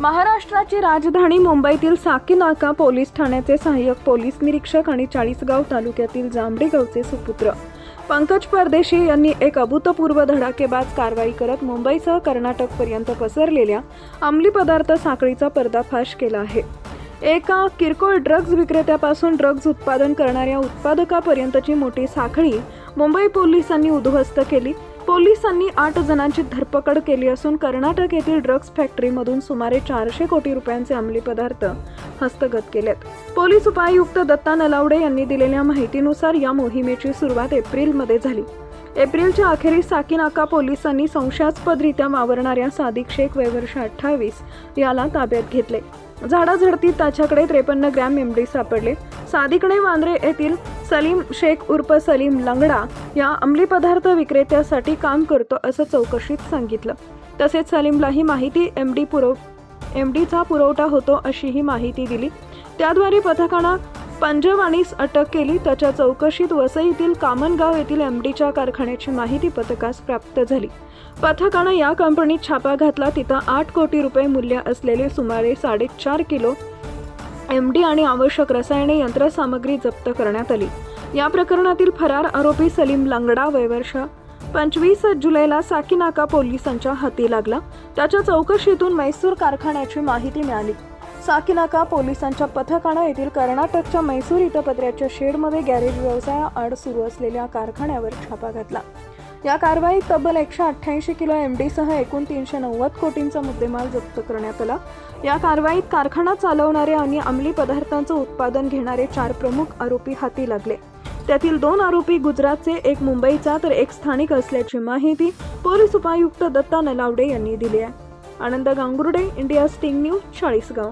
महाराष्ट्राची राजधानी मुंबईतील साकीनाका पोलीस ठाण्याचे सहाय्यक पोलीस निरीक्षक आणि चाळीसगाव तालुक्यातील जांभळीगावचे सुपुत्र. पंकज परदेशी यांनी एक अभूतपूर्व धडाकेबाज कारवाई करत मुंबईसह कर्नाटकपर्यंत पसरलेल्या अंमली पदार्थ साखळीचा पर्दाफाश केला आहे. एका किरकोळ ड्रग्ज विक्रेत्यापासून ड्रग्ज उत्पादन करणाऱ्या उत्पादकापर्यंतची मोठी साखळी मुंबई पोलिसांनी उद्ध्वस्त केली. पोलिसांनी आठ जणांची धरपकड केली असून कर्नाटक येथील ड्रग्ज फॅक्टरीमधून सुमारे चारशे कोटी रुपयांचे अंमली पदार्थ हस्तगत केलेत. पोलीस उपायुक्त दत्ता नलावडे यांनी दिलेल्या माहितीनुसार या मोहिमेची सुरुवात एप्रिलमध्ये झाली. एप्रिलच्या अखेरीस साकीनाका पोलिसांनी संशयास्पदरित्या वावरणाऱ्या सादिक शेख वयवर्ष अठ्ठावीस याला ताब्यात घेतले. झाडाझडतीत त्याच्याकडे त्रेपन्न ग्रॅम एमडी सापडले. सादिकणे वांद्रे येथील सलीम शेख उर्फ सलीम लंगडा या अंमली पदार्थ विक्रेत्यासाठी काम करतो असं चौकशीत सांगितलं. तसेच सलीमला ही माहिती एमडी पुरव एम डीचा पुरवठा होतो अशीही माहिती दिली. त्याद्वारे पथकानं पंजवाणीस अटक केली. त्याच्या चौकशीत वसईतील कामनगाव येथील एम डीच्या कारखान्याची माहिती पथकास प्राप्त झाली. पथकानं या कंपनीत छापा घातला. तिथं आठ कोटी रुपये मूल्य असलेले सुमारे साडेचार किलो एम डी आणि आवश्यक रसायने यंत्रसामग्री जप्त करण्यात आली. या प्रकरणातील फरार आरोपी सलीम लांगडा वयवर्ष पंचवीस जुलैला साकीनाका पोलिसांच्या हाती लागला. त्याच्या चौकशीतून मैसूर कारखान्याची माहिती मिळाली. साकीनाका पोलिसांच्या पथकानं येथील कर्नाटकच्या मैसूर इथं पत्र्याच्या शेडमध्ये गॅरेज व्यवसायाआड सुरू असलेल्या कारखान्यावर छापा घातला. या कारवाईत तब्बल एकशे अठ्ठ्याऐंशी किलो एम डीसह एकूण तीनशे नव्वद कोटींचा मुद्देमाल जप्त करण्यात आला. या कारवाईत कारखाना चालवणारे आणि अंमली पदार्थांचं उत्पादन घेणारे चार प्रमुख आरोपी हाती लागले. त्यातील दोन आरोपी गुजरातचे एक मुंबईचा तर एक स्थानिक असल्याची माहिती पोलीस उपायुक्त दत्ता नलावडे यांनी दिली आहे. Anand Gangurde India sting news Chalisgaon.